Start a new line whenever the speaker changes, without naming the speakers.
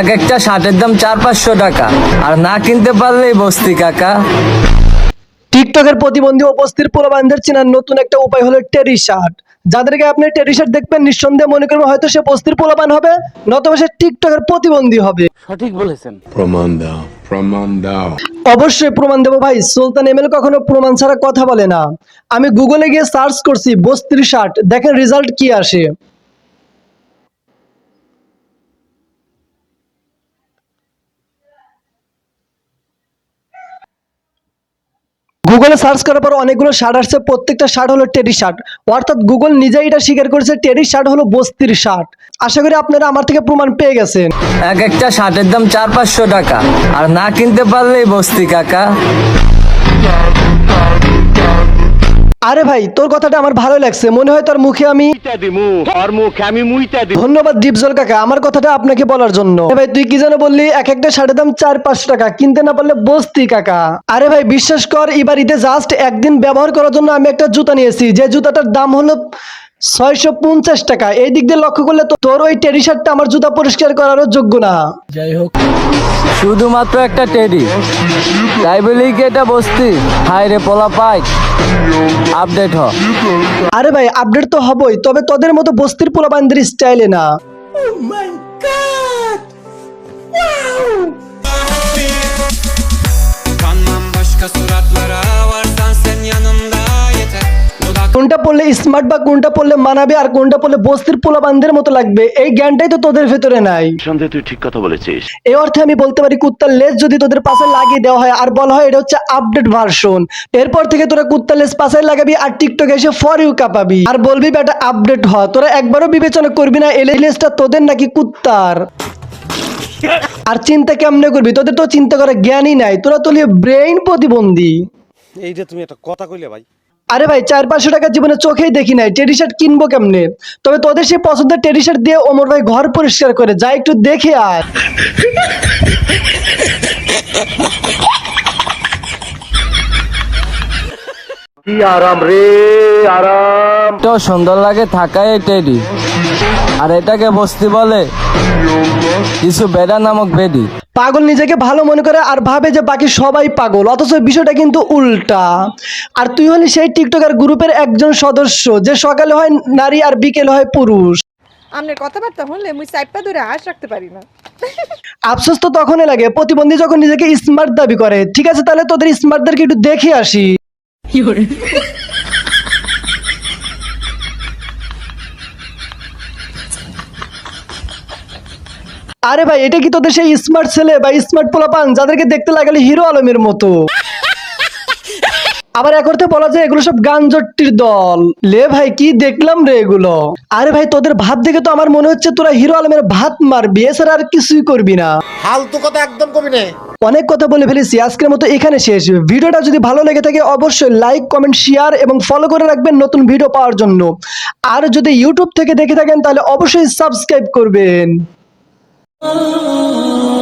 এক একটা শার্টের দাম চার পাঁচশো টাকা। আর না কিনতে পারলেই বস্তি কাকা।
টিকটকের প্রতিবন্ধী উপস্থিত পোলাবানদের চেনার নতুন একটা উপায় হলো টেরি শার্ট। যাদেরকে আপনি টেরি শার্ট দেখবেন নিঃসন্দেহে মনে করবেন হয়তো সে বস্তির পোলাপান হবে নতুবা সে টিকটকের প্রতিবন্ধী হবে। সঠিক বলেছেন।
প্রমাণ দাও প্রমাণ দাও।
অবশ্যই প্রমাণ দেবো ভাই সুলতান এমএল কখনো প্রমাণ ছাড়া কথা বলে না। আমি গুগলে গিয়ে সার্চ করছি বস্তির শার্ট দেখেন রেজাল্ট কি আসে। গুগলে সার্চ করার পর অনেকগুলো শার্ট আসছে, প্রত্যেকটা শার্ট হলো টেরি শার্ট অর্থাৎ গুগল নিজেই এটা স্বীকার করেছে টেরি শার্ট হলো বস্তির শার্ট আশা করি আপনারা আমার থেকে প্রমাণ পেয়ে গেছেন।
এক একটা শার্টের দাম চার পাঁচশো টাকা। আর না কিনতে পারলেই বস্তি, কাকা।
আরে ভাই তোর কথাটা আমার ভালো লাগছে। মনে হয় তোর মুখে আমি ধন্যবাদ দীপজল কাকা আমার কথাটা আপনাকে বলার জন্য। ভাই তুই কি যেন বললি এক একটা শাড়ির দাম চার পাঁচশো টাকা কিনতে না পারলে বসতি কাকা। আরে ভাই বিশ্বাস কর এবার ঈদে জাস্ট একদিন ব্যবহার করার জন্য আমি একটা জুতা নিয়েছি যে জুতাটার দাম হলো ছয়শো পঞ্চাশ টাকা। এই দিক দিয়ে লক্ষ্য করলে তোর ওই টেডি শার্টটা আমার জুতা পরিষ্কার করারও যোগ্য না।
যাই হোক শুধুমাত্র একটা টেডি। তাই বলেই কি এটা বস্তি? হাই রে পোলা পাই। আপডেট হ।
আরে ভাই আপডেট তো হবই তবে তোদের মতো বস্তির পোলাবানদের স্টাইলে না। কোনটা পড়লে স্মার্ট বা কোনটা পড়লে মানাবে আর কোনটা পড়লে বস্তির পোলাবানদের মতো লাগবে এই জ্ঞানটাই তো তোদের ভেতরে নাই।
সন্দেহ তুই ঠিক কথা বলেছিস।
এই অর্থে আমি বলতে পারি কুত্তার লেজ যদি তোদের পাশে লাগিয়ে দেওয়া হয় আর বলা হয় এটা হচ্ছে আপডেট ভার্সন এরপর থেকে তোরা কুত্তার লেজ পাশে লাগাবি আর টিকটকে এসে ফর ইউ কাঁপাবি। আর বলবি বেটা আপডেট হ। তোরা একবারও বিবেচনা করবি না এই লেজটা তোদের নাকি কুত্তার। আর চিন্তা কেমনে করবি? তোদের তো চিন্তা করার জ্ঞানই নাই তোরা তো ব্রেইন প্রতিবন্ধী।
এইটা তুমি একটা কথা কইলে ভাই
আরে ভাই চার পাঁচশো টাকা জীবনে চোখেই দেখি নাই। টেডি শার্ট কিনবো কেমনে? তবে তোদের সেই পছন্দের টেডি শার্ট দিয়ে ওমর ভাই ঘর পরিষ্কার করে যা একটু দেখে আয়।
তো সুন্দর লাগে এই টেডি আর এটাকে বস্তি বলে কিছু বেডা নামক বেডি
পাগল নিজেকে ভালো মনে করে আর ভাবে যে বাকি সবাই পাগল অথচ বিষয়টা কিন্তু উল্টা। আর তুই হলি সেই টিকটকার গ্রুপের একজন সদস্য যে সকালে হয় নারী আর বিকেলে হয় পুরুষ।
আপনার কথাবার্তা শুনলে মুই সাইপটা ধরে আশ রাখতে পারি না।
আফসোস তো তখনই লাগে প্রতিবন্ধী যখন নিজেকে স্মার্ট দাবি করে ঠিক আছে তাহলে তোদের স্মার্টদেরকে একটু দেখে আসি। আরে ভাই এটা কি তোদের সেই স্মার্ট ছেলে বা স্মার্ট পোলাপান যাদেরকে দেখতে লাগালে হিরো আলমের মতো? আবার এক অর্থে বলা যায় এগুলো সব গানজট্টির দল। লে ভাই কি দেখলাম রে এগুলো? আরে ভাই তোদের ভাত দেখে তো আমার মনে হচ্ছে তোরা হিরো আলমের ভাত মারবি এছাড়া আর কিছুই করবি না।
ফালতু কথা একদম কবি নে।
অনেক কথা বলে ফেলেছি আজকের মতো এখানে শেষ। ভিডিওটা যদি ভালো লেগে থাকে অবশ্যই লাইক কমেন্ট শেয়ার এবং ফলো করে রাখবেন নতুন ভিডিও পাওয়ার জন্য। আর যদি ইউটিউব থেকে দেখে থাকেন তাহলে অবশ্যই সাবস্ক্রাইব করবেন। Oh